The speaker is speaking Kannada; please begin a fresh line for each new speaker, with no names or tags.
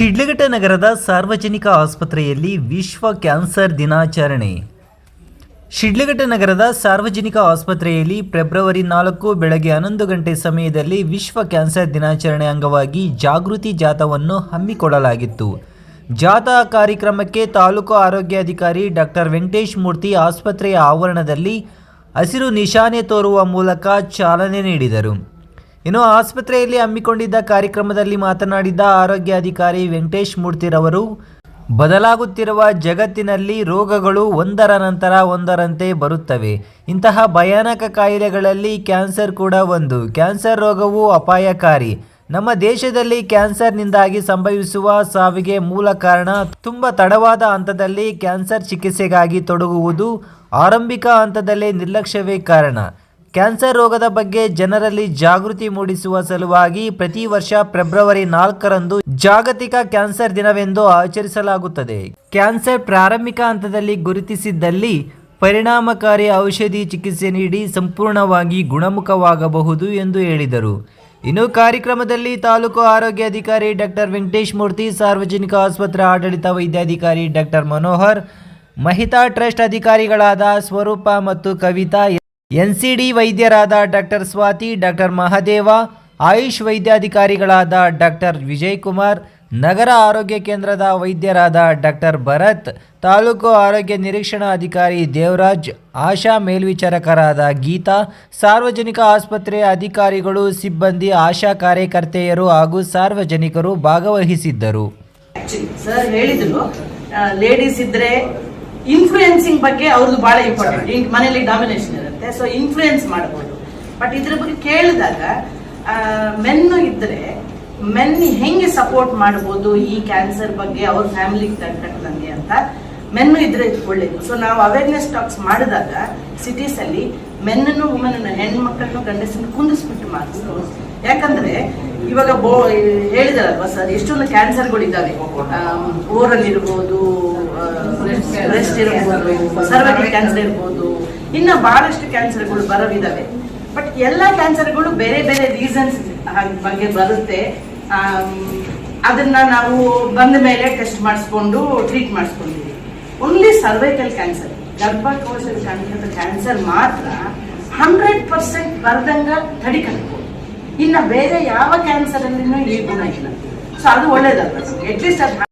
ಶಿಡ್ಲಘಟ್ಟ ನಗರದ ಸಾರ್ವಜನಿಕ ಆಸ್ಪತ್ರೆಯಲ್ಲಿ ವಿಶ್ವ ಕ್ಯಾನ್ಸರ್ ದಿನಾಚರಣೆ. ಶಿಡ್ಲಘಟ್ಟ ನಗರದ ಸಾರ್ವಜನಿಕ ಆಸ್ಪತ್ರೆಯಲ್ಲಿ ಫೆಬ್ರವರಿ ನಾಲ್ಕು ಬೆಳಗ್ಗೆ ಹನ್ನೊಂದು ಗಂಟೆ ಸಮಯದಲ್ಲಿ ವಿಶ್ವ ಕ್ಯಾನ್ಸರ್ ದಿನಾಚರಣೆ ಅಂಗವಾಗಿ ಜಾಗೃತಿ ಜಾಥಾವನ್ನು ಹಮ್ಮಿಕೊಳ್ಳಲಾಗಿತ್ತು. ಜಾಥಾ ಕಾರ್ಯಕ್ರಮಕ್ಕೆ ತಾಲೂಕು ಆರೋಗ್ಯಾಧಿಕಾರಿ ಡಾಕ್ಟರ್ ವೆಂಕಟೇಶ್ ಮೂರ್ತಿ ಆಸ್ಪತ್ರೆಯ ಆವರಣದಲ್ಲಿ ಹಸಿರು ನಿಶಾನೆ ತೋರುವ ಮೂಲಕ ಚಾಲನೆ ನೀಡಿದರು. ಇನ್ನು ಆಸ್ಪತ್ರೆಯಲ್ಲಿ ಹಮ್ಮಿಕೊಂಡಿದ್ದ ಕಾರ್ಯಕ್ರಮದಲ್ಲಿ ಮಾತನಾಡಿದ ಆರೋಗ್ಯಾಧಿಕಾರಿ ವೆಂಕಟೇಶ್ ಮೂರ್ತಿರವರು ಬದಲಾಗುತ್ತಿರುವ ಜಗತ್ತಿನಲ್ಲಿ ರೋಗಗಳು ಒಂದರ ನಂತರ ಒಂದರಂತೆ ಬರುತ್ತವೆ. ಇಂತಹ ಭಯಾನಕ ಕಾಯಿಲೆಗಳಲ್ಲಿ ಕ್ಯಾನ್ಸರ್ ಕೂಡ ಒಂದು. ಕ್ಯಾನ್ಸರ್ ರೋಗವು ಅಪಾಯಕಾರಿ. ನಮ್ಮ ದೇಶದಲ್ಲಿ ಕ್ಯಾನ್ಸರ್ನಿಂದಾಗಿ ಸಂಭವಿಸುವ ಸಾವಿಗೆ ಮೂಲ ಕಾರಣ ತುಂಬ ತಡವಾದ ಹಂತದಲ್ಲಿ ಕ್ಯಾನ್ಸರ್ ಚಿಕಿತ್ಸೆಗಾಗಿ ತೊಡಗುವುದು ಆರಂಭಿಕ ಹಂತದಲ್ಲೇ ನಿರ್ಲಕ್ಷ್ಯವೇ ಕಾರಣ. ಕ್ಯಾನ್ಸರ್ ರೋಗದ ಬಗ್ಗೆ ಜನರಲ್ಲಿ ಜಾಗೃತಿ ಮೂಡಿಸುವ ಸಲುವಾಗಿ ಪ್ರತಿ ವರ್ಷ ಫೆಬ್ರವರಿ ನಾಲ್ಕರಂದು ಜಾಗತಿಕ ಕ್ಯಾನ್ಸರ್ ದಿನವೆಂದು ಆಚರಿಸಲಾಗುತ್ತದೆ. ಕ್ಯಾನ್ಸರ್ ಪ್ರಾರಂಭಿಕ ಹಂತದಲ್ಲಿ ಗುರುತಿಸಿದ್ದಲ್ಲಿ ಪರಿಣಾಮಕಾರಿ ಔಷಧಿ ಚಿಕಿತ್ಸೆ ನೀಡಿ ಸಂಪೂರ್ಣವಾಗಿ ಗುಣಮುಖವಾಗಬಹುದು ಎಂದು ಹೇಳಿದರು. ಇನ್ನು ಕಾರ್ಯಕ್ರಮದಲ್ಲಿ ತಾಲೂಕು ಆರೋಗ್ಯಾಧಿಕಾರಿ ಡಾಕ್ಟರ್ ವೆಂಕಟೇಶ್ ಮೂರ್ತಿ, ಸಾರ್ವಜನಿಕ ಆಸ್ಪತ್ರೆ ಆಡಳಿತ ವೈದ್ಯಾಧಿಕಾರಿ ಡಾಕ್ಟರ್ ಮನೋಹರ್, ಮಹಿತಾ ಟ್ರಸ್ಟ್ ಅಧಿಕಾರಿಗಳಾದ ಸ್ವರೂಪ ಮತ್ತು ಕವಿತಾ ಎನ್ಸಿಡಿ ವೈದ್ಯರಾದ ಡಾಕ್ಟರ್ ಸ್ವಾತಿ, ಡಾಕ್ಟರ್ ಮಹಾದೇವ, ಆಯುಷ್ ವೈದ್ಯಾಧಿಕಾರಿಗಳಾದ ಡಾಕ್ಟರ್ ವಿಜಯ್ ಕುಮಾರ್ ನಗರ ಆರೋಗ್ಯ ಕೇಂದ್ರದ ವೈದ್ಯರಾದ ಡಾಕ್ಟರ್ ಭರತ್, ತಾಲೂಕು ಆರೋಗ್ಯ ನಿರೀಕ್ಷಣಾ ಅಧಿಕಾರಿ ದೇವರಾಜ್, ಆಶಾ ಮೇಲ್ವಿಚಾರಕರಾದ ಗೀತಾ, ಸಾರ್ವಜನಿಕ ಆಸ್ಪತ್ರೆಯ ಅಧಿಕಾರಿಗಳು, ಸಿಬ್ಬಂದಿ, ಆಶಾ ಕಾರ್ಯಕರ್ತೆಯರು ಹಾಗೂ ಸಾರ್ವಜನಿಕರು ಭಾಗವಹಿಸಿದ್ದರು.
ಸರ್ ಲೇಡೀಸ್ ಇದ್ರೆ ಇನ್ಫ್ಲೂಯೆನ್ಸಿಂಗ್ ಬಗ್ಗೆ ಅವ್ರದ್ದು ಬಹಳ ಇಂಪಾರ್ಟೆಂಟ್ ಮನೆಯಲ್ಲಿ ಡಾಮಿನೇಷನ್ ಇರುತ್ತೆ ಸೊ ಇನ್ಫ್ಲೂಯೆನ್ಸ್ ಮಾಡಬಹುದು ಬಟ್ ಇದ್ರ ಬಗ್ಗೆ ಕೇಳಿದಾಗ ಮೆನ್ನು ಇದ್ರೆ ಮೆನ್ ಹೆಂಗೆ ಸಪೋರ್ಟ್ ಮಾಡಬಹುದು ಈ ಕ್ಯಾನ್ಸರ್ ಬಗ್ಗೆ ಅವ್ರ ಫ್ಯಾಮಿಲಿ ಕಟ್ಟದಂಗೆ ಅಂತ ಮೆನ್ನು ಇದ್ರೆ ಒಳ್ಳೇದು ಸೊ ನಾವು ಅವೇರ್ನೆಸ್ ಟಾಕ್ಸ್ ಮಾಡಿದಾಗ ಸಿಟೀಸ್ ಅಲ್ಲಿ ಮೆನ್ನನ್ನು ಹೆಣ್ಣು ಮಕ್ಕಳನ್ನು ಗಂಡಸನ್ನು ಕುಂದಿಸ್ಬಿಟ್ಟು ಮಾಡಿದ್ರು ಯಾಕಂದ್ರೆ ಇವಾಗ ಬೋ ಹೇಳಿದಾರಲ್ವಾ ಸರ್ ಎಷ್ಟೊಂದು ಕ್ಯಾನ್ಸರ್ಗಳಿದ್ದಾವೆ ಓರಲ್ಲಿರ್ಬೋದು ಓರಲ್ ಇರ್ಬೋದು ಬ್ರೆಸ್ಟ್ ಇರಬಹುದು ಸರ್ವೈಕಲ್ ಕ್ಯಾನ್ಸರ್ ಇರ್ಬೋದು. ಇನ್ನ ಬಹಳಷ್ಟು ಕ್ಯಾನ್ಸರ್ಗಳು ಬರೋವಿದಾವೆ. ಬಟ್ ಎಲ್ಲ ಕ್ಯಾನ್ಸರ್ಗಳು ಬೇರೆ ಬೇರೆ ರೀಸನ್ಸ್ ಬಗ್ಗೆ ಬರುತ್ತೆ. ಅದನ್ನ ನಾವು ಬಂದ ಮೇಲೆ ಟೆಸ್ಟ್ ಮಾಡಿಸ್ಕೊಂಡು ಟ್ರೀಟ್ ಮಾಡಿಸ್ಕೊಂಡಿದ್ದೀವಿ. ಓನ್ಲಿ ಸರ್ವೈಕಲ್ ಕ್ಯಾನ್ಸರ್ ಗರ್ಭಕೋಶದ ಕಾಣಿಸಿದ ಕ್ಯಾನ್ಸರ್ ಮಾತ್ರ ಹಂಡ್ರೆಡ್ ಪರ್ಸೆಂಟ್ ಬರ್ದಂಗ ತಡಿಕಬಹುದು ಇನ್ನ ಬೇರೆ ಯಾವ ಕ್ಯಾನ್ಸರ್ ಅಲ್ಲಿ ಈ ಗುಣ ಇಲ್ಲ. ಸೊ ಅದು ಒಳ್ಳೇದಲ್ಲ. ಅಟ್ಲೀಸ್ಟ್ ಅದು